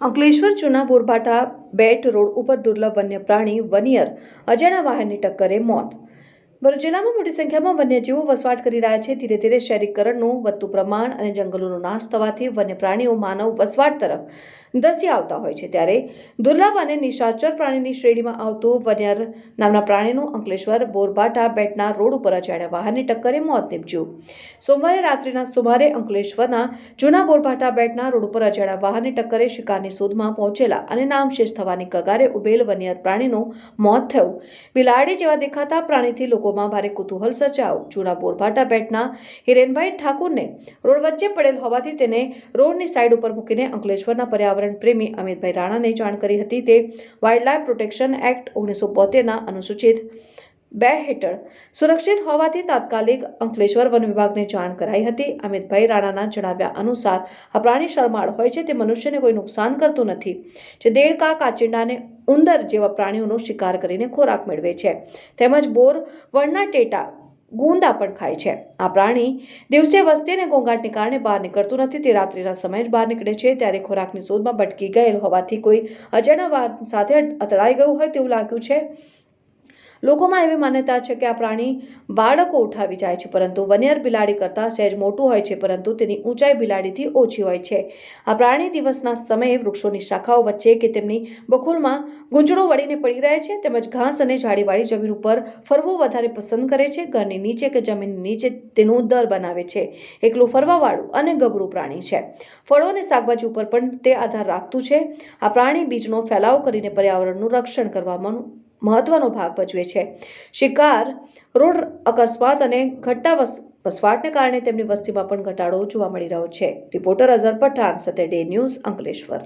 અંકલેશ્વર ચુના બોરભાટા બેટ રોડ ઉપર દુર્લભ વન્ય પ્રાણી વનિયર અજાણ્યા વાહનની ટક્કરે મોત ભરૂચ જિલ્લામાં મોટી સંખ્યામાં વન્યજીવો વસવાટ કરી રહ્યા છે. ધીરે ધીરે શહેરીકરણનું વધતું પ્રમાણ અને જંગલોનો નાશ થવાથી વન્ય પ્રાણીઓ માનવ વસવાટ તરફ ધસી આવતા હોય છે. ત્યારે દુર્લભ અને નિશાચર પ્રાણીની શ્રેણીમાં આવતું વન્યર નામના પ્રાણીનું અંકલેશ્વર, બોરબાટા, બેટના રોડ ઉપર અજાણ્યા વાહનની ટક્કરે મોત નીપજ્યું. સોમવારે રાત્રિના સુમારે અંકલેશ્વરના જૂના બોરભાટા બેટના રોડ ઉપર અજાણ્યા વાહનની ટક્કરે શિકારની શોધમાં પહોંચેલા અને નામશેષ થવાની કગારે ઉભેલ વન્યર પ્રાણીનું મોત થયું. બિલાડી જેવા દેખાતા પ્રાણીથી લોકોમાં ભારે કુતૂહલ સર્જાયું. જૂના બોરભાટા બેટના હિરેનભાઈ ઠાકુરને રોડ વચ્ચે પડેલ હોવાથી તેને રોડની સાઈડ ઉપર મૂકીને અંકલેશ્વરના પર્યાવરણ પ્રેમી અમિતભાઈ રાણાને જાણ કરી હતી. તે વાઇલ્ડલાઇફ પ્રોટેક્શન એક્ટ ઓગણીસો બોતેરના અનુસૂચિત બે હેઠળ સુરક્ષિત હોવાથી તાત્કાલિક અંકલેશ્વર વન વિભાગને જાણ કરાઈ હતી. અમિતભાઈ રાણાના જણાવ્યા અનુસાર, આ પ્રાણી શરમાળ હોય છે. તે મનુષ્યને કોઈ નુકસાન કરતું નથી. જે દેડકા કાચિંડા અને ઉંદર જેવા પ્રાણીઓનો શિકાર કરીને ખોરાક મેળવે છે. તેમજ બોર વણના ટેટા ગુંદા પણ ખાય છે. આ પ્રાણી દિવસે વસ્તી અને ઘોંઘાટને કારણે બહાર નીકળતું નથી. તે રાત્રિના સમયે જ બહાર નીકળે છે. ત્યારે ખોરાકની શોધમાં ભટકી ગયેલ હોવાથી કોઈ અજાણ્યા સાથે અથડાઈ ગયું હોય તેવું લાગ્યું છે. લોકોમાં એવી માન્યતા છે કે આ પ્રાણી બાળકો ઉઠાવી જાય છે, પરંતુ વનિયર બિલાડી કરતાં સહેજ મોટું હોય છે, પરંતુ તેની ઊંચાઈ બિલાડીથી ઓછી હોય છે. આ પ્રાણી દિવસના સમયે વૃક્ષોની શાખાઓ વચ્ચે કે તેમની બખોલમાં ગુંજળો વળીને પડી રહે છે, તેમજ ઘાસ અને ઝાડીવાળી જમીન ઉપર ફરવું વધારે પસંદ કરે છે, ઘરની નીચે કે જમીનની નીચે તેનું દર બનાવે છે. એકલું ફરવાવાળું અને ગબરું પ્રાણી છે. ફળો અને શાકભાજી ઉપર પણ તે આધાર રાખતું છે. આ પ્રાણી બીજનો ફેલાવ કરીને પર્યાવરણનું રક્ષણ કરવામાં મહત્વનો ભાગ ભજવે છે. શિકાર રોડ અકસ્માત અને ઘટતા વસ- વસવાટને કારણે તેમની વસ્તીમાં પણ ઘટાડો જોવા મળી રહ્યો છે. રિપોર્ટર અઝર પઠાણ, સાથે ડે ન્યૂઝ અંકલેશ્વર.